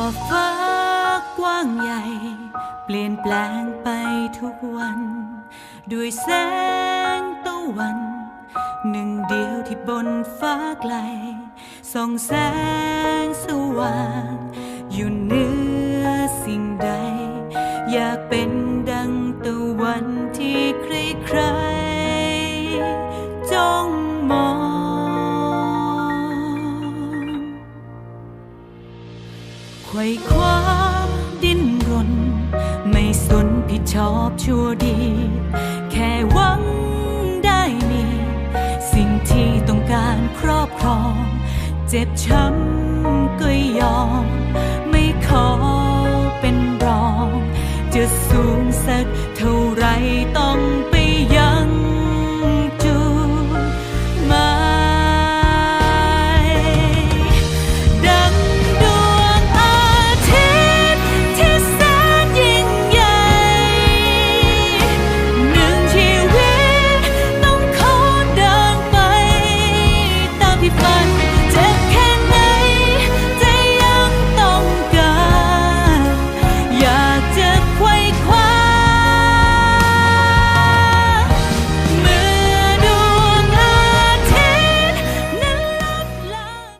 อฟ้ากว้างใหญ่ เปลี่ยนแปลงไปทุกวัน ด้วยแสงตะวัน หนึ่งเดียวที่บนฟ้าไกลส่องแสงสว่างอยู่เหนือ ไขว่คว้าดิ้นรน ไม่สนผิดชอบชั่วดี แค่หวังได้มี สิ่งที่ต้องการครอบครอง เจ็บช้ำก็ยอม ไม่ขอเป็นรอง จะสูงสักเท่าไรต้อง